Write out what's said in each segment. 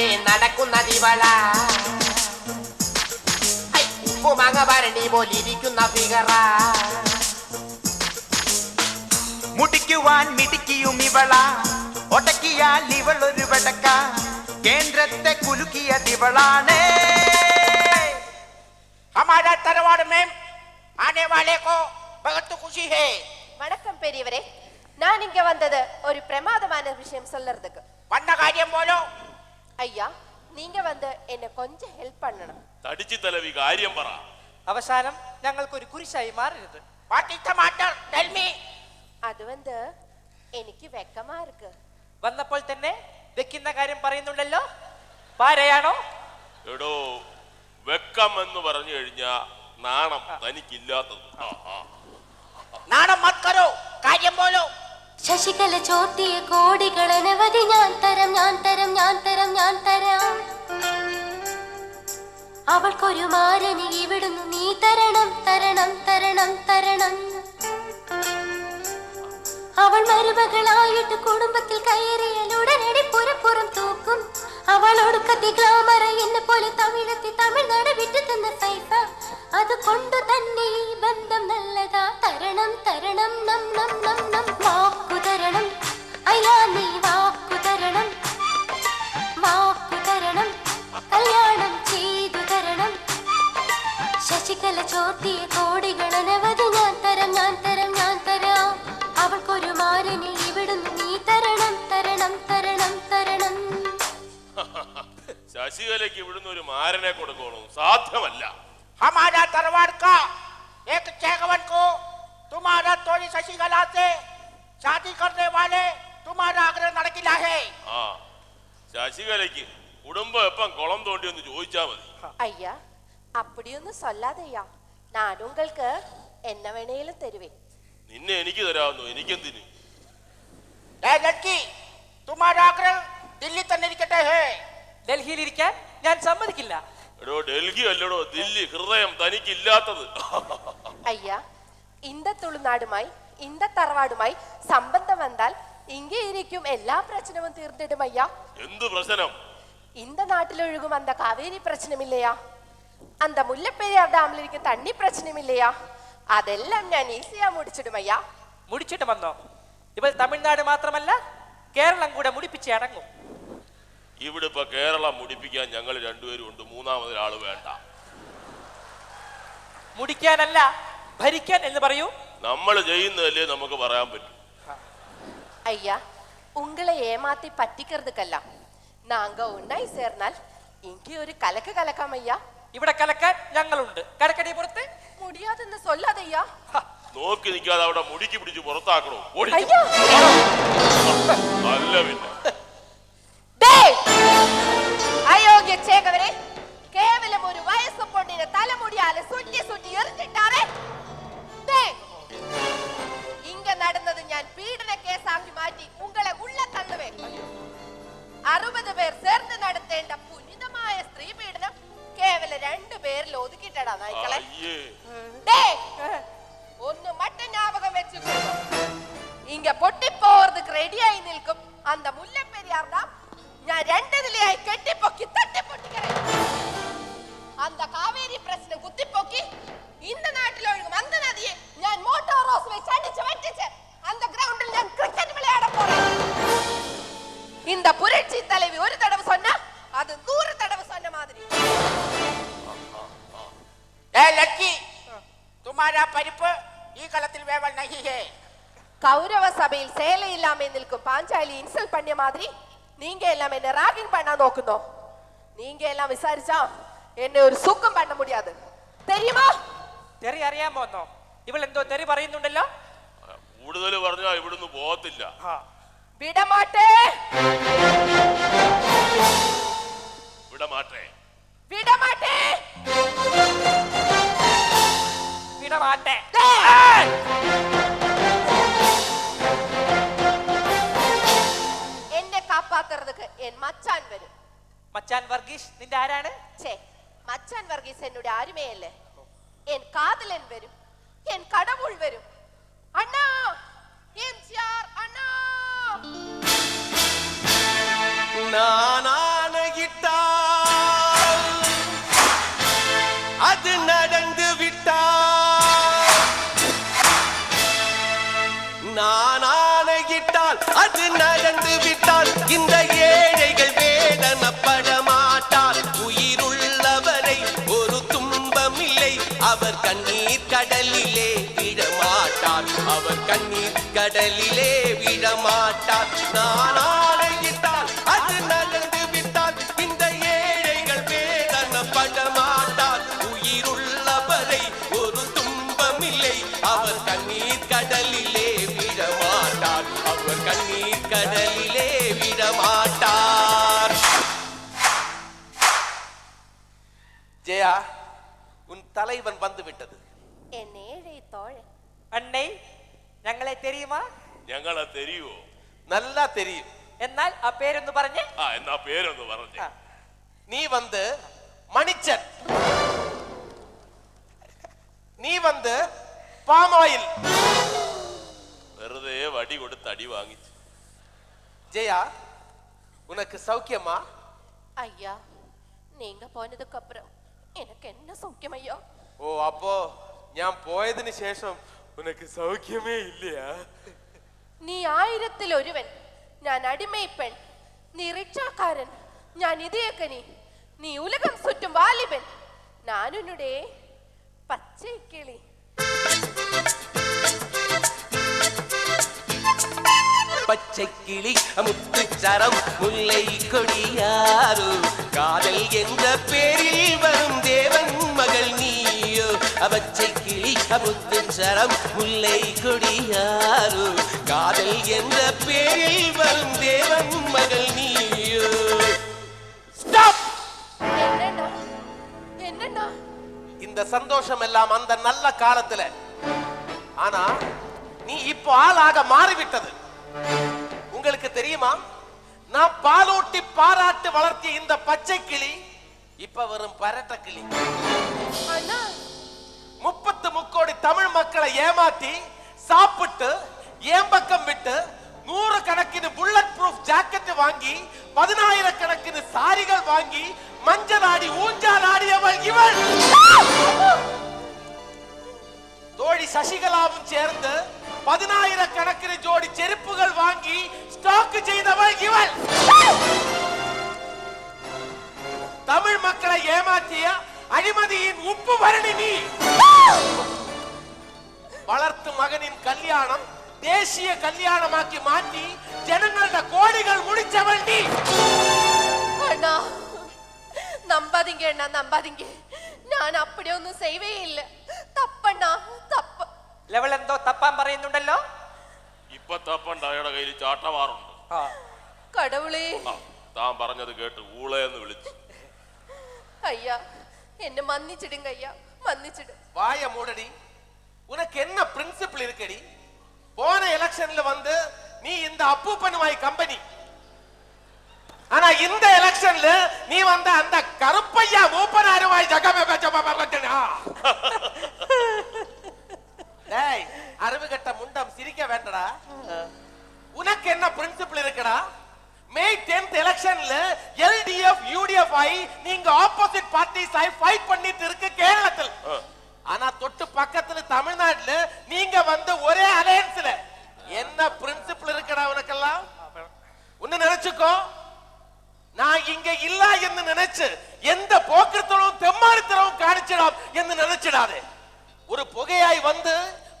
പിറകെ നടക്കുന്നതിവള ഹൈ, ഉപ്പുമാങ്ങ ഭരണി പോലിരിക്കുന്ന ഫിഗറ മുടിക്കുവാൻ മിടിക്കിയും ഇവള ഒടക്കിയാൽ ഇവൾ ഒരു വടക്ക കേന്ദ്രത്തെ കുലുക്കിയതിവളാണ് हमारा तरवाड़ में आने वाले को बहुत खुशी है வணக்கம் பெரியவரே நான் இங்க வந்தது ஒரு பிரமாதமான விஷயம் சொல்லறதுக்கு വന്ന കാര്യം പോലോ ஐயா நீங்க வந்து என்ன கொஞ்சம் ஹெல்ப் பண்ணணும் തടിച്ചു തലവി കാര്യം പറ അവസാനം ഞങ്ങൾക്കൊരു കുരിശായി മാറരുത് what is the matter tell me அது வந்து എനിക്ക് വെക്കമാ இருக்கு വന്നപ്പോൾ തന്നെ വെക്കുന്ന കാര്യം പറയുന്നുണ്ടല്ലോ പാരയാണോ എടോ വെക്കം എന്ന് പറഞ്ഞു കഴിഞ്ഞാ നാണം തനിക്കില്ലാത്തത് ആ, ആ. നാണം മത് കരോ കാര്യം പോലോ ശശികല ചോർത്തിയ കോടികൾ അനവധി ഞാൻ തരം ഞാൻ തരം ഞാൻ തരം ഞാൻ തരാം. അവൾക്കൊരു മാരനി ഇവിടുന്ന് നീ തരണം തരണം തരണം തരണം. അവൾ മരുമകളായിട്ട് കുടുംബത്തിൽ കയറിയാൽ ഉടനടി പുറപ്പുറം തൂക്കും. അവളൊടുക്കത്തി ഗ്ലാമറ എന്നെ പോലെ തമിഴത്തി തമിഴ്നാട് വിട്ടു തന്ന സൈഫ. അത് കൊണ്ട് തന്നെ ഈ ബന്ധം നല്ലതാ. തരണം തരണം നം നം നം നം. വാക്കു തരണം. അയ്യാ നീ വാക്കു തരണം. വാക്കു തരണം. കല്യാണം ചെയ്തു തരണം. ശശികല ചോർത്തിയ കോടികൾ അനവധി ഞാൻ തരം ഞാൻ തരം ഞാൻ തരാം. അവൾക്കൊരു മാരനെ ഇവിടുന്ന് നീ തരണം തരണം തരണം തരണം. ശശികലയ്ക്ക് ഇവിടുന്ന് ഒരു മാരനെ കൊടുക്കണോ? സാധ്യമല്ല. हमारा दरबार का एक चैगवन को तुम्हारा तोड़ी शशिकला से शादी करने वाले तुम्हारा आग्रह നടക്കില്ല ഹേ ആ ശശികലയ്ക്ക് കുടുംബ എപ്പം കുളം തോണ്ടി ഒന്ന് ചോദിച്ചാ മതി അയ്യ അപ്പടിയൊന്നും സൊല്ലാതെയ്യാ ഞാൻ ഉങ്ങൾക്ക് എന്ന വേണേലും തരുവേ നിന്നെ എനിക്ക് തരാവുന്നു എനിക്കെന്തിന് ഏ ലക്കി തുമാരാഗ്രഹം ദില്ലി തന്നെ ഇരിക്കട്ടെ ഹേ ഡൽഹിയിൽ ഇരിക്കാൻ ഞാൻ സമ്മതിക്കില്ല എടോ ഡൽഹി അല്ലടോ ദില്ലി. ഹൃദയം തനിക്ക് തനിക്കില്ലാത്തത്. അയ്യാ ഇന്ത തുളുനാടുമായി ഇന്ത തറവാടുമായി സംബന്ധം വന്നാൽ ഇങ്ങേയിരിക്കും എല്ലാ പ്രശ്നവും തീർന്നിടും അയ്യാ എന്ത് പ്രശ്നം? ഇന്ത നാട്ടിലൊഴുകും അന്ത കാവേരി പ്രശ്നമില്ലയാ. അന്ത മുല്ലപ്പെരിയാർ ഡാമിലിരിക്കും തണ്ണി പ്രശ്നമില്ലയാ. അതെല്ലാം ഞാൻ ഈസിയാ മുടിച്ചിടും അയ്യാ മുടിച്ചിട്ട് വന്നോ? ഇവൾ തമിഴ്നാട് മാത്രമല്ല കേരളം കൂടെ മുടിപ്പിച്ച് അടങ്ങും. ഇവിടെ ഇപ്പൊ കേരളം മുടിപ്പിക്കാൻ ഞങ്ങൾ രണ്ടുപേരും ഉണ്ട്. മൂന്നാമതൊരാൾ വേണ്ട. മുടിക്കാനല്ല ഭരിക്കാൻ എന്ന് പറയൂ. നമ്മൾ ചെയ്യുന്നതല്ലേ നമുക്ക് പറയാൻ പറ്റും. അയ്യാ ഉങ്ങളെ ഏമാത്തി പറ്റിക്കരുത് കല്ല നാങ്ക ഉണ്ടായി ചേർന്നാൽ എനിക്ക് ഒരു കലക്ക് കലക്കാം ஐயா ഇവിടെ കലക്കാൻ ഞങ്ങളുണ്ട്. കടക്കടി പുറത്ത്? മുടിയാതെന്ന് சொல்லாத നോക്കി നിൽക്കാതെ അവിടെ മുടിക്ക് പിടിച്ച് പുറത്താക്കണോ? ഓടി. നല്ല പിന്നെ. தலை முடியால சுற்றி சுற்றி எரிஞ்சிட்டாரே இங்க நடந்தது ஞான் பீடன கேசாக்கி மாற்றி ഉള്ള உள்ள தள்ளுவேன் അറുപത് പേർ ചേർന്ന് നടത്തേണ്ട പുനിതമായ സ്ത്രീ പീഡനം കേവല രണ്ടു പേരിൽ ഒതുക്കിട്ടടാ നായ്ക്കളെ. ഒന്ന് മറ്റ ஞாபகம் വെച്ചു ഇങ്ങ പൊട്ടിപ്പോറതുക്ക് റെഡിയായി നിൽക്കും. അന്ത മുല്ലപ്പെരിയാർ ഞാൻ രണ്ട് നിലയായി കെട്ടിപ്പൊക്കി തട്ടിപ്പൊട്ടിക്കറേ അന്ത കാവ്യ குத்திப்போக்கி இந்த நாட்டில் ஒழுங்கும் அந்த நதியை நான் மோட்டார் ரோஸ் வச்சு அடிச்சு வச்சிச்சு அந்த கிரவுண்டில் நான் கிரிக்கெட் விளையாட போறேன் இந்த புரட்சி தலைவி ஒரு தடவை சொன்னா அது நூறு தடவை சொன்ன மாதிரி ஏ லக்கி തുമാരാ പരിപ്പ് ഈ കളത്തിൽ വേവൽ നഹിഹേ കൗരവ സഭയിൽ സേലയില്ലാമേ നിൽക്കും പാഞ്ചാലി ഇൻസൽ പണ്യ മാതിരി നീങ്ക എല്ലാം എന്നെ റാഗിംഗ് പണ്ണാൻ നോക്കുന്നോ നീങ്ക എല്ലാം വിസാരിച്ചാ എന്നെ ഒരു സുഖം പണ്ണ മുടിയാതെ തെരുമോ തെറി അറിയാൻ പോന്നോ? ഇവൾ എന്തോ തെറി പറയുന്നുണ്ടല്ലോ? കൂടുതൽ പറഞ്ഞാ ഇവിടുന്ന് പോകത്തില്ല. വിടമാട്ടേ. വിടമാട്ടേ. വിടമാട്ടേ. എന്നെ കാപ്പാത്തറതുക്ക് മച്ചാൻ വരും. മച്ചാൻ വർഗീഷ് നിന്റെ ആരാണ്? ചേ മച്ചാൻ വർഗീസ് എന്നോട് ആരുമേ അല്ലേ എൻ കാതലൻ വരും എൻ കടവുൾ വരും അണ്ണാ എംജിആർ അണ്ണാ നാനാണ് கடலிலே விடமாட்டார். நான் ஆணையிட்டால் அது நகர்ந்து விட்டால் இந்த ஏழைகள் வேதனப்பட மாட்டார் உயிருள்ளவரை ஒரு துன்பமில்லை. அவர் கண்ணீர் கடலிலே விடமாட்டார். அவர் கண்ணீர் கடலிலே விடமாட்டார். ஜெயா உன் தலைவன் வந்துவிட்டது. என் ஏழை தோழன். அன்னை ഞങ്ങളെ തെരിയുമാ ഞങ്ങളെ തെരിയോ நல்லா தெரியும் എന്നാൽ ആ പേരൊന്ന് പറഞ്ഞേ ആ എന്നാ പേരൊന്ന് പറഞ്ഞു ആ. நீ வந்து மணிச்சன் നീ വന്ന് പാമായിൽ വെറുതെ വടി കൊടുത്ത് അടി വാങ്ങിച്ചു ஜெயா உனக்கு சௌக்கியமா ஐயா நீங்க போனதுக்கு அப்புறம் எனக்கு என்ன சௌக்கியம் ஐயா ഓ അപ്പോ ഞാൻ പോയതിന് ശേഷം ഉനക്ക് സൗഖ്യമേ ഇല്ലയാ നീ ആയിരത്തിൽ ഒരുവൻ ഞാൻ അടിമൈ പെൺ നീ റിക്ഷാക്കാരൻ ഞാൻ ഇതയക്കനി നീ ഉലകം ചുറ്റും വാലിബൻ ഞാനുന്നുടേ പച്ചை കിളി பச்சை கிளி முத்துச்சரம் முல்லை கொடியாரோ காதல் என்ற பேரில் வரும் தேவன் மகள் நீயோ பச்சை கிளி முத்துச்சரம் முல்லை கொடியாரோ காதல் என்ற பேரில் வரும் தேவன் மகள் நீயோ. ஸ்டாப் என்னண்ணா? என்னண்ணா? இந்த சந்தோஷம் எல்லாம் அந்த நல்ல காலத்துல. ஆனா நீ இப்போ ஆளாக மாறிவிட்டது. உங்களுக்கு தெரியுமா? நான் பாலூட்டி பாராட்டு வளர்த்திய இந்த பச்சை கிளி இப்ப வரும் பரட்ட கிளி அண்ணா முப்பத்து முக்கோடி தமிழ் மக்களை ஏமாத்தி சாப்பிட்டு ஏம்பக்கம் விட்டு நூறு கணக்கின் புல்லட் ப்ரூஃப் ஜாக்கெட் வாங்கி பதினாயிரக்கணக்கிന് சாரிகள் வாங்கி மஞ்சள் ஆடி ஊஞ்சல் ஆடியவள் இவள். தோழி சசிகலாவும் சேர்ந்து பதினாயிரக்கணக்கிന് ஜோடி செருப்புகள் வாங்கி ஸ்டாக் செய்தவள் இவள். தமிழ் மக்களை ஏமாற்றிய அழிமதியின் உப்பு வரணி நீ. വളർത്തു മകനിൻ കല്യാണം ദേശീയ കല്യാണമാക്കി മാറ്റി ജനങ്ങളുടെ കോടികൾ മുടിച്ച വണ്ടി അണ്ണാ നമ്പാതിങ്ക അണ്ണാ നമ്പാതിങ്ക. ഞാൻ അപ്പടിയൊന്നും സേവേ ഇല്ല തപ്പണ്ണാ തപ്പ്. ലെവൽ എന്തോ തപ്പാൻ പറയുന്നുണ്ടല്ലോ? ഇപ്പൊ തപ്പണ്ട അയാളുടെ കയ്യിൽ ചാട്ടമാറുണ്ട് കടവുളേ. ആ, താൻ പറഞ്ഞത് കേട്ട് ഊളേന്ന് വിളിച്ചു. അയ്യാ എന്നെ മന്നിച്ചിടും കയ്യാ. மன்னிச்சிடு. வாய மூடடி. உனக்கு என்ன பிரின்சிபிள் இருக்கடி? போன எலெக்ஷன்ல வந்து நீ இந்த அப்பூப்பனுமாய் கம்பெனி ஆனா இந்த எலெக்ஷன்ல நீ வந்த அந்த கருப்பையா மூப்பனாருவாய் ஜகமே டேய் அறிவுகட்ட முண்டம் சிரிக்க வேண்டடா. உனக்கு என்ன பிரின்சிபிள் இருக்குடா? மே 10th எலெக்ஷன்ல எல்டிஎஃப் யூடிஎஃப் ஆയി நீங்க ஆப்போசிட் பார்ட்டிஸ் ஆയി ஃபைட் பண்ணிட்டு இருக்கு கேரளத்தில். ஆனா தொட்டு பக்கத்துல தமிழ்நாட்டுல நீங்க வந்து ஒரே அலையன்ஸ்ல என்ன பிரின்சிபிள் இருக்குடா உனக்கெல்லாம்? ஒன்னு நினைச்சுக்கோ. நான் இங்க இல்ல என்று நினைச்சு எந்த போக்கிரத்தனவும் தெம்மாடித்தனவும் காணிச்சிடாம் என்று நினைச்சிடாதே. ஒரு புகையாய் வந்து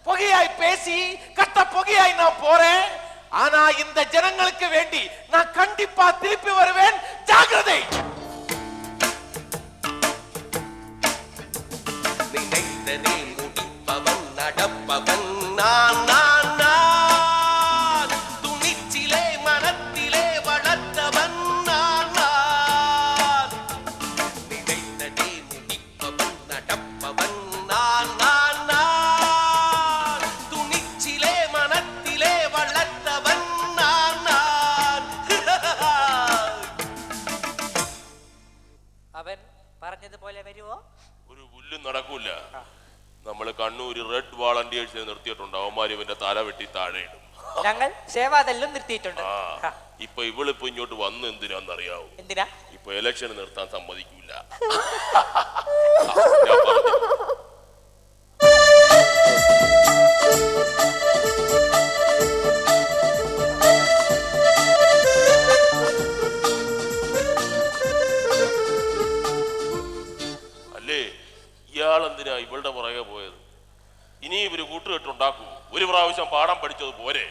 புகையாய் பேசி கட்ட புகையாய் நான் போறேன். ஆனா இந்த ஜனங்களுக்கு வேண்டி நான் கண்டிப்பா திருப்பி வருவேன். ஜாக்கிரதை. நினைத்ததே ഞങ്ങൾ സേവാതെല്ലാം നിർത്തിയിട്ടുണ്ട്. ഇപ്പൊ ഇവളിപ്പോ ഇങ്ങോട്ട് വന്ന് എന്തിനാന്നറിയാവോ? എന്തിനാ? ഇപ്പൊ ഇലക്ഷൻ നിർത്താൻ സമ്മതിക്കൂല. അല്ലേ? ഇയാളെന്തിനാ ഇവളുടെ പുറകെ പോയത്? ഇനി ഇവർ കൂട്ടുകെട്ടുണ്ടാക്കൂ ഒരു പ്രാവശ്യം പാഠം പഠിച്ചത് പോരെ?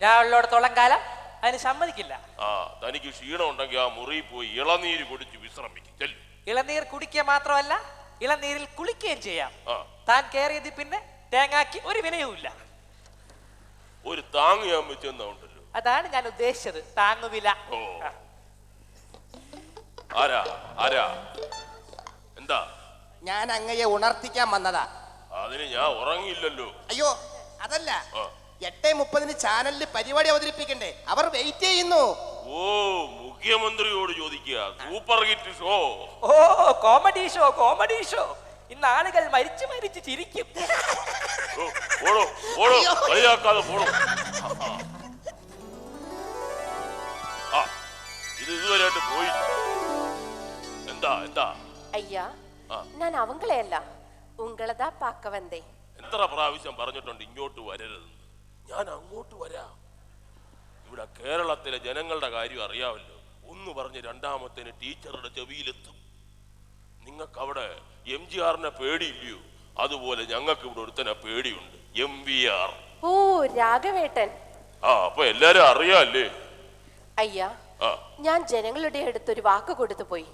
ഞാൻ ഉള്ളിടത്തോളം കാലം അതിന് സമ്മതിക്കില്ല. ആ തനിക്ക് ക്ഷീണം ഉണ്ടെങ്കിൽ ആ മുറി പോയി ഇളനീര് കുടിച്ച് വിശ്രമിക്കും ചെല്ല്. ഇളനീർ കുടിക്കുക മാത്രമല്ല ഇളനീരിൽ കുളിക്കുകയും ചെയ്യാം. ആ. താൻ കയറിയത് പിന്നെ തേങ്ങാക്കി ഒരു വിലയുമില്ല ഒരു താങ് ഞാൻ വെച്ചെന്നുണ്ടല്ലോ അതാണ് ഞാൻ ഉദ്ദേശിച്ചത് താങ്ങുവില ഓ. ആരാ ആരാ? എന്താ? ഞാൻ അങ്ങയെ ഉണർത്തിക്കാൻ വന്നതാ. അതിന് ഞാൻ ഉറങ്ങിയില്ലല്ലോ. അയ്യോ അതല്ല. ആ. എട്ടേ മുപ്പതിന് ചാനലിൽ പരിപാടി അവതരിപ്പിക്കണ്ടേ അവർ വെയിറ്റ് ചെയ്യുന്നു ഓ മുഖ്യമന്ത്രിയോട് ചോദിക്കുക സൂപ്പർ ഹിറ്റ് ഷോ ഓ കോമഡി ഷോ കോമഡി ഷോ ഇന്ന് ആളുകൾ മരിച്ചു മരിച്ച് ചിരിക്കും ഓ, ഓടോ ഓടോ കളിയാക്കാതെ പോടോ ആ ഇത് ഇതുവരെയായിട്ട് പോയി എന്താ എന്താ ஐயா ஆ. நான் அவங்களே அல்ல உங்களதா பார்க்க வந்தேன் എത്ര പ്രാവശ്യം പറഞ്ഞിട്ടുണ്ട് ഇങ്ങോട്ട് വരരുതെന്ന് ഞാൻ അങ്ങോട്ട് വരാം. ഇവിടെ കേരളത്തിലെ ജനങ്ങളുടെ കാര്യം അറിയാമല്ലോ. ഒന്ന് പറഞ്ഞ് രണ്ടാമത്തേന് ടീച്ചറുടെ ചെവിയിലെത്തും. നിങ്ങൾക്ക് അവിടെ എം ജി ആറിനെ പേടിയില്ലയോ? അതുപോലെ ഞങ്ങൾക്ക് ഇവിടെ ഒരുത്തനെ പേടിയുണ്ട്. M V R. ഓ രാഘവേട്ടൻ. ആ അപ്പൊ എല്ലാരും അറിയാല്ലേ? അയ്യാ ഞാൻ ജനങ്ങളുടെ അടുത്ത് ഒരു വാക്ക് കൊടുത്തു പോയി.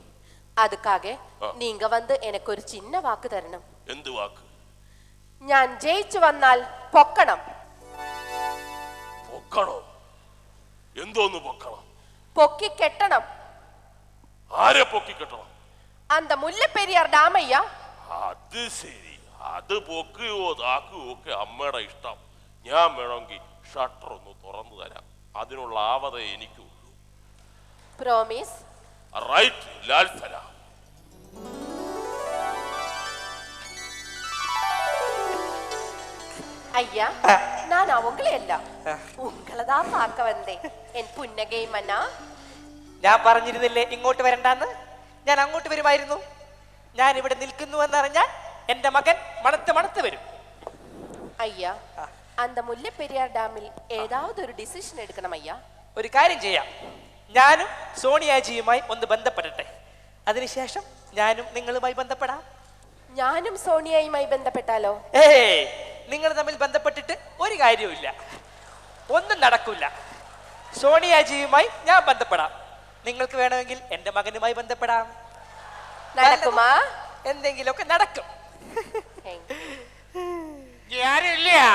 അതുക്കാകെ നീങ്ക വന്ന് എനക്കൊരു ചിന്ന വാക്ക് തരണം. എന്ത് വാക്ക്? ഞാൻ ജയിച്ചു വന്നാൽ പൊക്കണം. പൊക്കണോ. എന്തോന്ന് പൊക്കണം? പൊക്കി കെട്ടണം. ആരെ പൊക്കി കെട്ടണം? അന്ത മുല്ലപ്പെരിയാർ ഡാമയ്യ അത് ശരി. അത് പൊക്കുകയോ താക്കുകയോ ഒക്കെ അമ്മയുടെ ഇഷ്ടം. ഞാൻ വേണമെങ്കിൽ ഷട്ടർ ഒന്ന് തുറന്നു തരാം. അതിനുള്ള ആവത എനിക്കുള്ളൂ. പ്രോമിസ് റൈറ്റ് ലാൽ സലാം. ஐயா நான் அவங்களே அல்ல உங்களதா பார்க்க வந்தேன் என் புன்னகை மன்னா ഞാൻ പറഞ്ഞിരുന്നില്ലേ ഇങ്ങോട്ട് വരണ്ടാന്ന് ഞാൻ അങ്ങോട്ട് വരുമായിരുന്നു ഞാൻ ഇവിടെ നിൽക്കുന്നു എന്നറിഞ്ഞാൽ എന്റെ മകൻ മണത്ത് മണത്ത് വരും ஐயா அந்த முல்லைப்பெரியார் ഡാമിൽ ഏതാവത് ഒരു ഡിസിഷൻ എടുക്കണം അയ്യാ ഒരു കാര്യം ചെയ്യാം ഞാനും സോണിയാജിയുമായി ഒന്ന് ബന്ധപ്പെടട്ടെ അതിനുശേഷം ഞാനും നിങ്ങളുമായി ബന്ധപ്പെടാം ഞാനും സോണിയയുമായി ബന്ധപ്പെട്ടാലോ ഏയ് നിങ്ങൾ തമ്മിൽ ബന്ധപ്പെട്ടിട്ട് ഒരു കാര്യവുമില്ല ഒന്നും നടക്കില്ല സോണിയാജിയുമായി ഞാൻ ബന്ധപ്പെടാം നിങ്ങൾക്ക് വേണമെങ്കിൽ എൻ്റെ മകനുമായി ബന്ധപ്പെടാം നടക്കുമാ എന്തെങ്കിലുമൊക്കെ നടക്കും Thank you. ആരും ഇല്ലയാ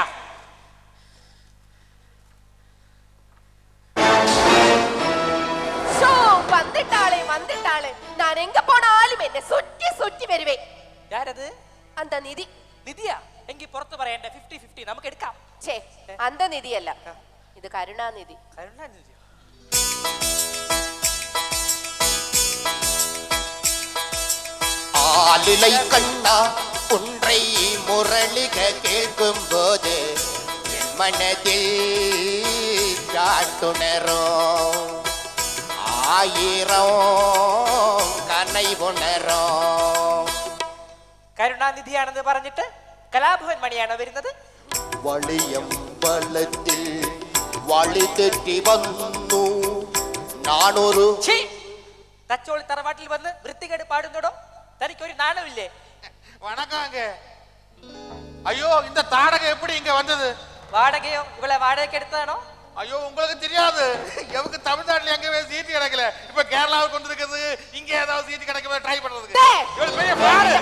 ஷோ, வந்துட்டாளே வந்துட்டாளே நான் எங்க போனாலும் என்னை சுற்றி சுற்றி வருவேன் ഞാനത് அந்த நிதி നിധിയാ എങ്കിൽ പുറത്ത് പറയണ്ട ഫിഫ്റ്റി ഫിഫ്റ്റി നമുക്ക് എടുക്കാം ഛേ அந்த നിധിയല്ല ഇത് കരുണാനിധി കരുണാനിധിയോ? ஆலிலை கண்ணா ஒன்றை முரளிக கேட்கும் போது என் மனதில் காட்டுணரும் ஆயிரம் கனை உணரும் കരുണാനിധിയാണെന്ന് പറഞ്ഞിട്ട് കലാഭവൻ മണിയാണോ വരുന്നത് വളിയമ്പലത്തിൽ വളി തെറ്റി വന്നു നാണൊരു ഛീ! തച്ചോളി തറവാട്ടിൽ വന്ന് വൃത്തികേട് പാടുന്നടോ തനിക്കൊരു നാണമില്ലേ வணக்கங்க ஐயோ இந்த தாடகம் எப்படி இங்க வந்தது വാടകയോ ഇവളെ വാടകയ്ക്ക് എടുത്തതാണോ ஐயோ உங்களுக்கு தெரியாது எவருக்கு தமிழ்நாட்டுல எங்கவே சீட்டு கிடைக்கல இப்ப கேரளாவுக்கு வந்திருக்குது இங்க ஏதாவது சீட்டு கிடைக்கவே ட்ரை பண்றதுக்கு டேய்! இவரு பெரிய பாரு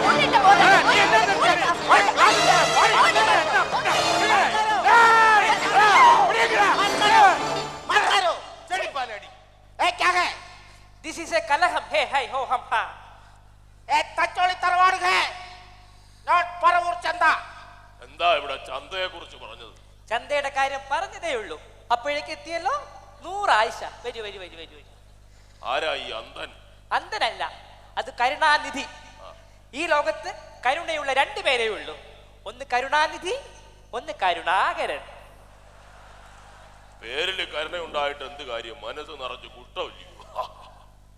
ए क्या है ദിസ് ഈസ് എ കലഹം ഹേ ഹൈ ഹോ ഹം ഹാ ए तचोली तरवार है नॉट परवूर चंदा എന്താ ഇവിടെ ചന്തയെ കുറിച്ച് പറഞ്ഞത് ചന്തയുടെ കാര്യം പറഞ്ഞതേ ഉള്ളൂ അപ്പോഴേക്ക് എത്തിയല്ലോ നൂറായിഷ വരൂ വരൂ വരൂ വരൂ വരൂ ആരാ ഈ അന്തൻ അന്തനല്ല അത് കരുണാനിധി ഈ ലോകത്ത് കരുണയുള്ള രണ്ടു പേരേ ഉള്ളൂ ഒന്ന് കരുണാനിധി ഒന്ന് കരുണാകരൻ പേരിൽ കരുണ ഉണ്ടായിട്ട് എന്ത് കാര്യം മനസ്സ് നിറച്ച് കുട്ടമില്ല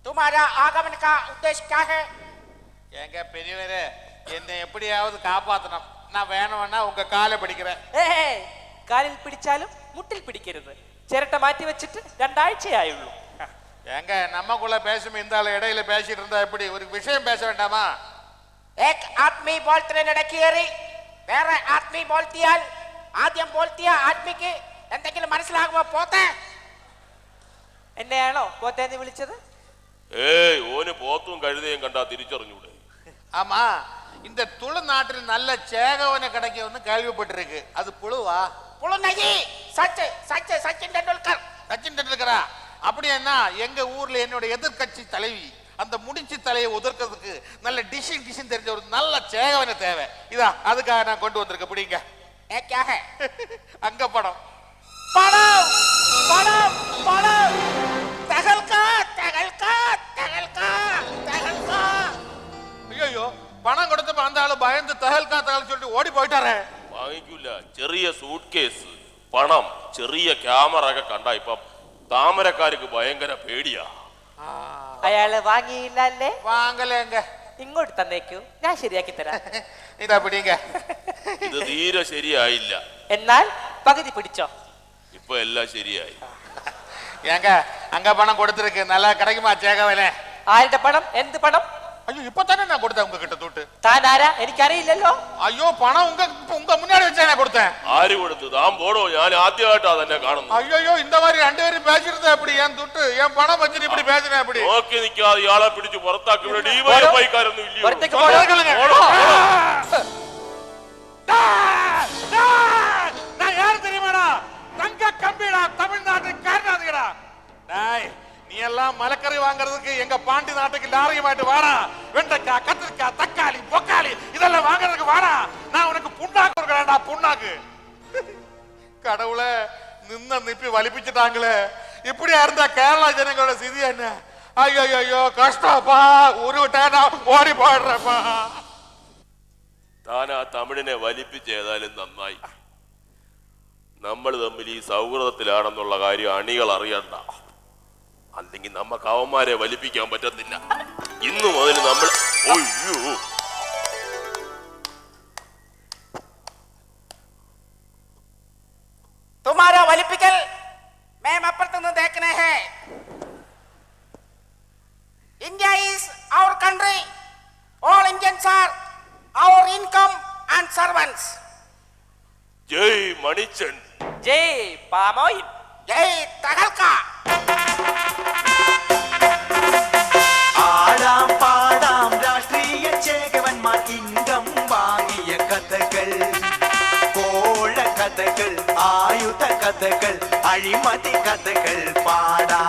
துமாரா ஆகமன் கா உத்தேஷ்காக எங்க பெரியவரே என்னை எப்படியாவது காப்பாத்தணும் நான் வேணும்னா உங்க காலை பிடிக்கிறேன் ഏയ് കാലിൽ പിടിച്ചാലും മുട്ടിൽ പിടിക്കരുത് ചിരട്ട മാറ്റി വെച്ചിട്ട് രണ്ടാഴ്ചയായുള്ളൂ எங்க நம்மக்குள்ள பேசும் இந்த ஆளு இடையில பேசிட்டு இருந்தா எப்படி ஒரு விஷயம் பேச வேண்டாமா ഏക് ആത്മീ ബോൾത്തിന് ഇടക്കേറി വേറെ ആത്മീ ബോൾത്തിയാൽ ആദ്യം ബോൾത്തിയ ആത്മിക്ക് എന്തെങ്കിലും മനസ്സിലാകുമ്പോ പോത്തെ എന്നെയാണോ പോത്തേന്ന് വിളിച്ചത് ഏയ് ഓന് പോത്തും കഴുതയും കണ്ടാ തിരിച്ചറിഞ്ഞൂടെ ஆமா இந்த துளுநாட்டில் நல்ல சேகவன கிடைக்கும்னு கேள்விப்பட்டிருக்கு அது புழுவா പുളുനകി സച്ച് സച്ച് സച്ചിൻ ടെണ്ടുൽക്കർ சச்சின் டெண்டுல்கரா அப்படின்னா எங்க ஊர்ல என்னோட எதிர்க்கட்சி தலைவி அந்த முடிச்சு தலையை உதிர்க்கிறதுக்கு நல்ல டிஷின் டிஷின் தெரிஞ்ச ஒரு நல்ல சேகவன தேவை இதா அதுக்காக நான் கொண்டு வந்திருக்கேன் பிடிங்க ഏ ക്യാ ഹേ அங்க படம் പണം പണം പണം. ഭയന്ന് തകൽക്ക ഓടി പോയിട്ടാറേ? വാങ്ങിക്കൂല. ചെറിയ സൂട്ട് പണം ചെറിയ ക്യാമറ ഒക്കെ കണ്ട ഇപ്പം താമരക്കാർക്ക് ഭയങ്കര പേടിയാ. അയാൾ വാങ്ങിയില്ല അല്ലേ ഇങ്ങോട്ട് തന്നേക്കൂ. ഞാൻ ശരിയാക്കി തരാം. ഇതാ പിടിങ്ക ഇത് തീരെ ശരിയായില്ല. എന്നാൽ പകുതി പിടിച്ചോ. ഇപ്പൊ എല്ലാം ശരിയായി ஏங்க அங்க பணம் கொடுத்துருக்கு நல்லா கிடைக்குமா சேகவனே ആരുടെ പണം എന്ത് പണം ஐயோ இப்பதானே நான் கொடுத்தேன் உங்ககிட்ட துட்டு താൻ ആരാ എനിക്കറിയില്ലല്ലോ ஐயோ பணம் உங்க இப்ப உங்க முன்னாடி வச்சா நான் கொடுத்தேன் ആര് കൊടുത്തു താൻ പോടോ ഞാൻ ആദ്യമായിട്ടാ തന്നെ കാണുന്നു ஐயோ இந்த மாதிரி ரெண்டு பேரும் பேசிருந்தா எப்படி என் துட்டு என் பணம் வச்சுட்டு இப்படி பேசுறேன் எப்படி നോക്കി നിൽക്കാതെ ഇയാളെ പിടിച്ച് പുറത്താക്കി ഇവിടെ ഡിവൈഎഫ്ഐക്കാരൊന്നും ഇല്ലയോ പുറത്തേക്ക് പോടോ. சொல்லுங்க. പോടോ, പോടോ. நான் டாய் நீ எல்லாம் மலக்கறி வாங்குறதுக்கு எங்க பாண்டி நாட்டுக்கு லாரியுமாயிட்டு வாடா வெண்டைக்காய் கத்திரிக்காய் தக்காளி பொக்காளி இதெல்லாம் வாங்குறதுக்கு வாடா நான் உனக்கு புண்ணாக்கு கொடுக்கறேன்டா புண்ணாக்கு கடவுளை நின்ன நிப்பி வலிப்பிச்சுட்டாங்களே இப்படியா இருந்தா கேரள ஜனங்களோட சிதி என்ன ஐயோ ஐயோ கஷ்டப்பா உருவிட்டா ஓடி போடுறப்பா താൻ ആ തമിഴിനെ വലിപ്പിച്ചേതായാലും നന്നായി നമ്മൾ തമ്മിൽ ഈ സൗഹൃദത്തിലാണെന്നുള്ള കാര്യം അണികൾ അറിയണ്ട അല്ലെങ്കിൽ നമുക്ക് അവന്മാരെ വലിപ്പിക്കാൻ പറ്റത്തില്ല. ഇന്ന് മുതൽ നമ്മൾ ഒയ്യോ തുമാരോ വലിപ്പിക്കൽ? മേം അപ്പുറത്തുനിന്ന് തേക്കണേ ഹേ. India is our country all Indians are our income and servants ജയ് മണിച്ചൻ. ജയ് പാമോയ് ജയ് തകൽക്ക கதைகள் ஆயுத கதைகள் அழிமதி கதைகள் பாடா.